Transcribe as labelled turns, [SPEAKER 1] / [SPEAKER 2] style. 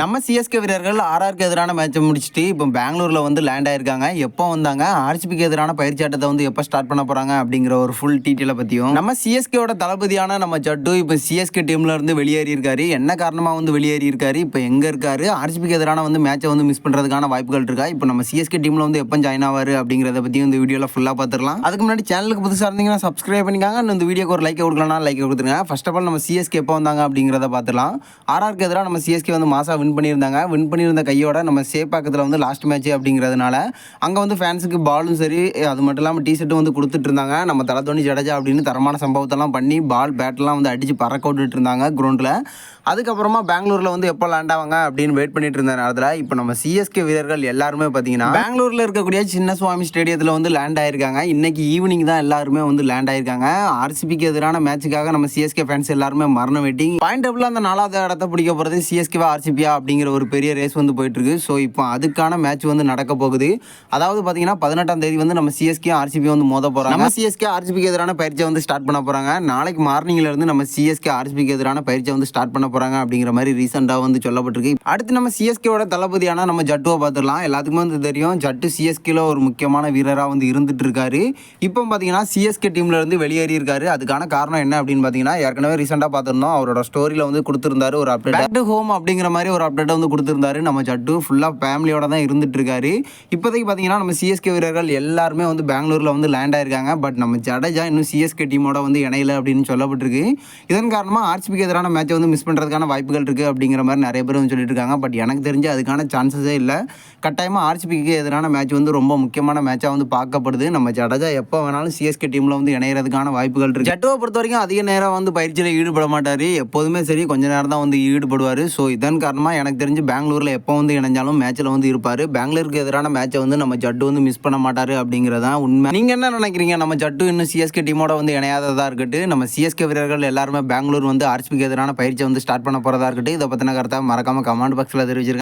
[SPEAKER 1] நம்ம சிஎஸ்கே வீரர்கள் ஆர்ஆர்க்கு எதிரான மேட்சை முடிச்சுட்டு இப்போ பெங்களூரில் வந்து லேண்ட் ஆயிருக்காங்க. எப்போ வந்தாங்க? ஆர்சிபிக்கு எதிரான பயிற்சி ஆட்டத்தை வந்து எப்போ ஸ்டார்ட் பண்ண போகிறாங்க அப்படிங்கிற ஒரு ஃபுல் டீட்டெயிலை பற்றியும் நம்ம சிஎஸ்கேவோட தளபதியான நம்ம ஜட்டு இப்போ சிஎஸ்கே டீம்ல இருந்து வெளியேறி இருக்காரு. என்ன காரணமாக வந்து வெளியேறி இருக்காரு? இப்போ எங்கே இருக்காரு? ஆர்சிபிக்கு எதிரான வந்து மேட்சை வந்து மிஸ் பண்ணுறதுக்கான வாய்ப்புகள் இருக்கா? இப்போ நம்ம சிஎஸ்கே டீமில் வந்து எப்போ ஜாயின் ஆவார் அப்படிங்கிறத பற்றி இந்த வீடியோவில் ஃபுல்லாக பார்த்துக்கலாம் அதுக்கு முன்னாடி சேனலுக்கு புதுசாக இருந்தீங்கன்னா சப்ஸ்கிரைப் பண்ணிக்காங்க. இன்னும் இந்த வீடியோக்கு ஒரு லைக் கொடுக்கலாம் லைக் கொடுத்துருங்க. ஃபர்ஸ்ட் ஆஃப் ஆல் நம்ம சிஎஸ்கே எப்போ வந்தாங்க அப்படிங்கிறத பார்த்துலாம் ஆர்ஆர்க்கு எதிராக நம்ம சிஎஸ்கே வந்து மாசா வின் பண்ணியிருந்தாங்க. வின் பண்ணியிருந்த கையோட நம்ம சேப்பாக்கத்தில் வந்து லாஸ்ட் மேட்ச் அப்படிங்கிறதுனால அங்கே வந்து ஃபேன்ஸுக்கு பாலும் சரி அது மட்டும் இல்லாமல் டி ஷர்ட்டும் வந்து கொடுத்துட்டு இருந்தாங்க. நம்ம தலை தோனி ஜடேஜா அப்படின்னு தரமான சம்பவத்தெல்லாம் பண்ணி பால் பேட்லாம் வந்து அடித்து பறக்க விட்டுட்டு இருந்தாங்க கிரவுண்டில் அதுக்கப்புறமா பெங்களூரில் வந்து எப்போ லேண்ட் ஆவாங்க அப்படின்னு வெயிட் பண்ணிட்டு இருந்த நேரத்தில் இப்போ நம்ம சிஎஸ்கே வீரர்கள் எல்லாருமே பார்த்தீங்கன்னா பெங்களூரில் இருக்கக்கூடிய சின்ன சுவாமி ஸ்டேடியத்தில் வந்து லேண்ட் ஆயிருக்காங்க. இன்னைக்கு ஈவினிங் தான் எல்லாருமே வந்து லேண்ட் ஆயிருக்காங்க. ஆர்சிபிக்கு எதிரான மேட்சுக்காக நம்ம சிஎஸ்கே ஃபேன்ஸ் எல்லாருமே மரண வெட்டிங் பாயிண்ட் டபுள் அந்த நாலாவது இடத்த பிடிக்க போகிறது சிஎஸ்கேவா ஆர்சிபியா அப்படிங்கிற ஒரு பெரிய ரேஸ் வந்து போயிட்டு இருக்கு ஸோ இப்போ அதுக்கான மேட்ச் வந்து நடக்க போகுது. அதாவது பார்த்தீங்கன்னா பதினெட்டாம் தேதி வந்து நம்ம சிஎஸ்கே ஆர்சிபி வந்து மோத போகிறாங்க நம்ம சிஎஸ்கே ஆர்சிபிக்கு எதிரான பயிற்சியை வந்து ஸ்டார்ட் பண்ண போகிறாங்க நாளைக்கு மார்னிங்ல இருந்து நம்ம சிஎஸ்கே ஆர்சிபிக்கு எதிரான பயிற்சியை வந்து ஸ்டார்ட் பண்ண போகிறாங்க அப்படிங்கிற மாதிரி ரீசெண்டாக வந்து சொல்லப்பட்டிருக்கு. அடுத்து நம்ம சிஎஸ்கேவோட தளபதியான நம்ம ஜட்டுவை பார்த்துடலாம். எல்லாத்துக்குமே வந்து தெரியும் ஜட்டு சிஎஸ்கேல ஒரு முக்கியமான வீரராக வந்து இருந்துட்டு இருக்காரு. இப்போ பார்த்தீங்கன்னா சிஎஸ்கே டீம்ல இருந்து வெளியேறி இருக்காரு. அதுக்கான காரணம் என்ன அப்படின்னு பார்த்தீங்கன்னா ஏற்கனவே ரீசெண்டாக பார்த்துருந்தோம். அவரோட ஸ்டோரியில் வந்து கொடுத்துருந்தாரு ஒரு அப்டேட் பேக் டு ஹோம் அப்படிங்கிற மாதிரி ஒரு அப்டேட் வந்து கொடுத்துருந்தாரு. நம்ம ஜட்டு ஃபுல்லாக ஃபேமிலியோட தான் இருந்துட்டு இருக்காரு இப்போதைக்கு பார்த்தீங்கன்னா நம்ம சிஎஸ்கே வீரர்கள் எல்லாருமே வந்து பெங்களூரில் வந்து லேண்ட் ஆயிருக்காங்க. பட் நம்ம ஜடேஜா இன்னும் சிஎஸ்கே டீமோட வந்து இணையில அப்படின்னு சொல்லப்பட்டிருக்கு. இதன் காரணமாக ஆர்சிபிக்கு எதிரான மேட்சை வந்து மிஸ் பண்ணுறதுக்கான வாய்ப்புகள் இருக்குது அப்படிங்கிற மாதிரி நிறைய பேர் வந்து சொல்லிட்டு இருக்காங்க பட் எனக்கு தெரிஞ்சு அதுக்கான சான்சஸே இல்லை. கட்டாயமாக ஆர்சிபிக்கு எதிரான மேட்ச் வந்து ரொம்ப முக்கியமான மேட்சாக வந்து பார்க்கப்படுது. நம்ம ஜடேஜா எப்போ வேணாலும் சிஎஸ்கே டீமில் வந்து இணையறதுக்கான வாய்ப்புகள் இருக்குது ஜட்டுவை பொறுத்த வரைக்கும் அதிக நேரம் வந்து பயிற்சியில் ஈடுபட மாட்டார். எப்போதுமே சரி கொஞ்ச நேரம் தான் வந்து ஈடுபடுவார். ஸோ இதன் காரணமாக எனக்கு தெரிஞ்சு பெங்களூரில் எப்போ வந்து இணைஞ்சாலும் மேட்ச்சில் வந்து இருப்பார். பெங்களூருக்கு எதிரான மேட்ச்சை வந்து நம்ம ஜட்டு வந்து மிஸ் பண்ண மாட்டார் அப்படிங்கிறதான் உண்மை. நீங்கள் என்ன நினைக்கிறீங்க? நம்ம ஜட்டு இன்னும் சிஎஸ்கே டீமோட வந்து இணையாததாக இருக்கட்டும் நம்ம சிஎஸ்கே வீரர்கள் எல்லாருமே பெங்களூர் வந்து ஆர்சிபிக்கு எதிரான பயிற்சியை வந்து ஸ்டார்ட் பண்ண போகிறதா இருக்கட்டும் இதை பற்றின கருத்தை மறக்காமல் கமெண்ட் பாக்ஸில் தெரிவிச்சிருக்கேன்